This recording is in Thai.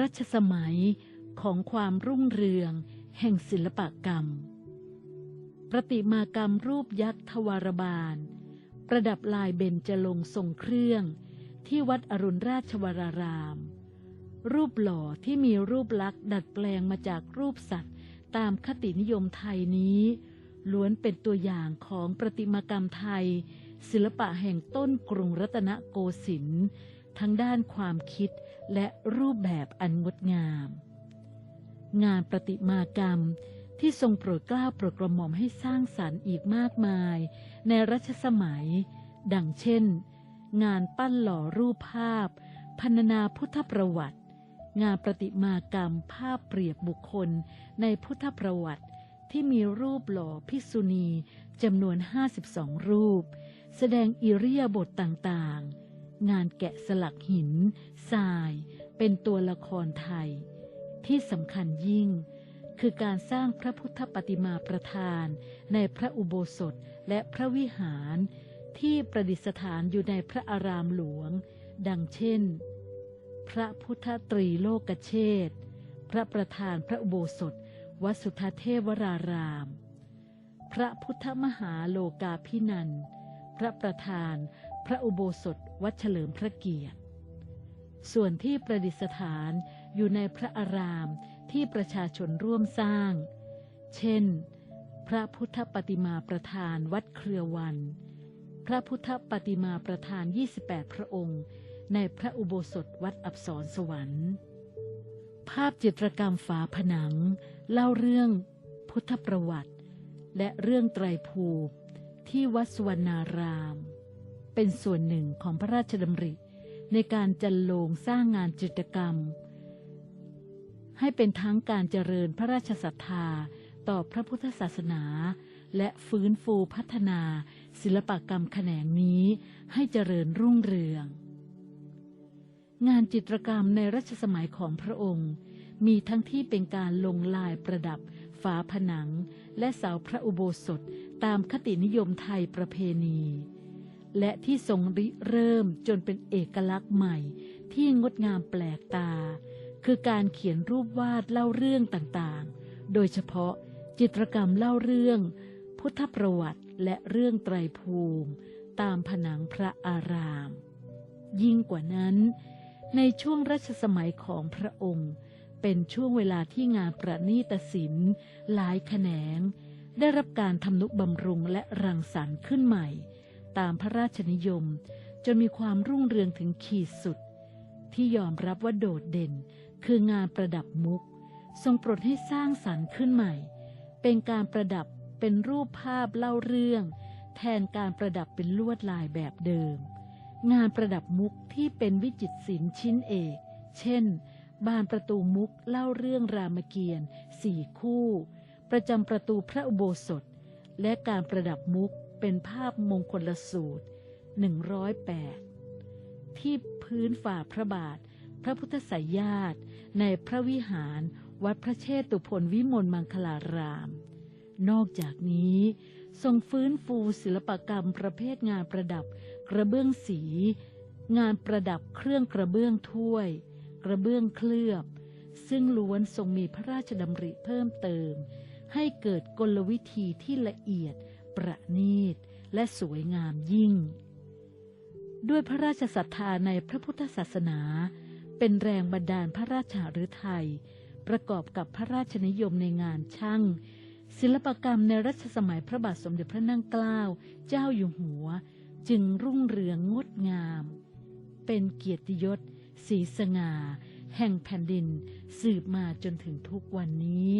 รัชสมัยของความรุ่งเรืองแห่งศิลปกรรม ประติมากรรมรูปยักษ์ทวารบาล ประดับลายเบญจลงทรงเครื่อง ที่วัดอรุณราชวราราม รูปหล่อที่มีรูปลักษณ์ดัดแปลงมาจากรูปสัตว์ตามคตินิยมไทยนี้ ล้วนเป็นตัวอย่างของประติมากรรมไทย ศิลปะแห่งต้นกรุงรัตนโกสินทร์ ทั้งด้านความคิดและรูปแบบอันงดงาม งานประติมากรรมที่ทรงโปรดเกล้าโปรดกระหม่อมให้สร้างสรรค์อีกมากมาย ในรัชสมัย ดังเช่น งานปั้นหล่อรูปภาพพันนาพุทธประวัติ งานประติมากรรมภาพเปรียบบุคคลในพุทธประวัติที่มีรูปหล่อภิกษุณีจำนวน 52 รูป แสดงอิริยาบถต่างๆ งานแกะสลักหินทราย เป็นตัวละครไทย ที่สำคัญยิ่ง คือการสร้างพระพุทธปฏิมาประธานในพระอุโบสถและพระวิหาร ที่ประดิษฐานอยู่ในพระอารามหลวง ดังเช่น พระพุทธตรีโลกเชษพระประธานพระอุโบสถวัดสุทธเทวราราม พระพุทธมหาโลกาพินัน พระประธาน พระอุโบสถวัดเฉลิมพระเกียรติ ส่วนที่ประดิษฐานอยู่ในพระอารามที่ประชาชนร่วมสร้าง เช่น พระพุทธปฏิมาประธานวัดเครือวัน พระพุทธปฏิมาประธาน 28 พระองค์ ในพระอุโบสถวัดอับสรสวรรค์ ภาพจิตรกรรมฝาผนัง เล่าเรื่องพุทธประวัติ และเรื่องไตรภูมิที่วัดสุวรรณาราม เป็นส่วนหนึ่งของพระราชดำริ ในการจันโลงสร้างงานจิตรกรรม ให้เป็นทั้งการเจริญพระราชศรัทธาต่อพระพุทธศาสนา และฟื้นฟูพัฒนา ศิลปกรรมแขนงนี้ให้เจริญรุ่งเรือง งานจิตรกรรมในรัชสมัยของพระองค์ มีทั้งที่เป็นการลงลายประดับฝาผนัง และเสาพระอุโบสถตามคตินิยมไทยประเพณี และที่ทรงริเริ่มจนเป็นเอกลักษณ์ใหม่ ที่งดงามแปลกตา คือการเขียนรูปวาดเล่าเรื่องต่างๆ โดยเฉพาะจิตรกรรมเล่าเรื่อง พุทธประวัติและเรื่องไตรภูมิ ตามผนังพระอาราม ยิ่งกว่านั้น ในช่วงรัชสมัยของพระองค์ เป็นช่วงเวลาที่งานประณีตศิลป์หลายแขนง ได้รับการทำนุบำรุงและรังสรรค์ขึ้นใหม่ ตามพระราชนิยม จนมีความรุ่งเรืองถึงขีดสุด ที่ยอมรับว่าโดดเด่น คืองานประดับมุก ทรงโปรดให้สร้างสรรค์ขึ้นใหม่ เป็นการประดับเป็นรูปภาพเล่าเรื่อง แทนการประดับเป็นลวดลายแบบเดิม งานประดับมุกที่เป็นวิจิตรศิลป์ชิ้นเอก เช่น บานประตูมุกเล่าเรื่องรามเกียรติ์สี่คู่ ประจำประตูพระอุโบสถ และการประดับมุก เป็นภาพมงคลสูตร 108 ที่พื้นฝ่าพระบาท พระพุทธสายญาติ ในพระวิหารวัดพระเชตุพนวิมลมังคลาราม นอกจากนี้ทรงฟื้นฟูศิลปกรรมประเภทงานประดับกระเบื้องสี งานประดับเครื่องกระเบื้องถ้วย กระเบื้องเคลือบ ซึ่งล้วนทรงมีพระราชดำริเพิ่มเติม ให้เกิดกลวิธีที่ละเอียด ประณีต และสวยงามยิ่ง ด้วยพระราชศรัทธาในพระพุทธศาสนา เป็นแรงบันดาลพระราชหฤทัยประกอบกับพระราชนิยมในงานช่าง ศิลปกรรมในรัชสมัยพระบาทสมเด็จพระนั่งเกล้าเจ้าอยู่หัว จึงรุ่งเรืองงดงาม เป็นเกียรติยศสีสง่า แห่งแผ่นดินสืบมาจนถึงทุกวันนี้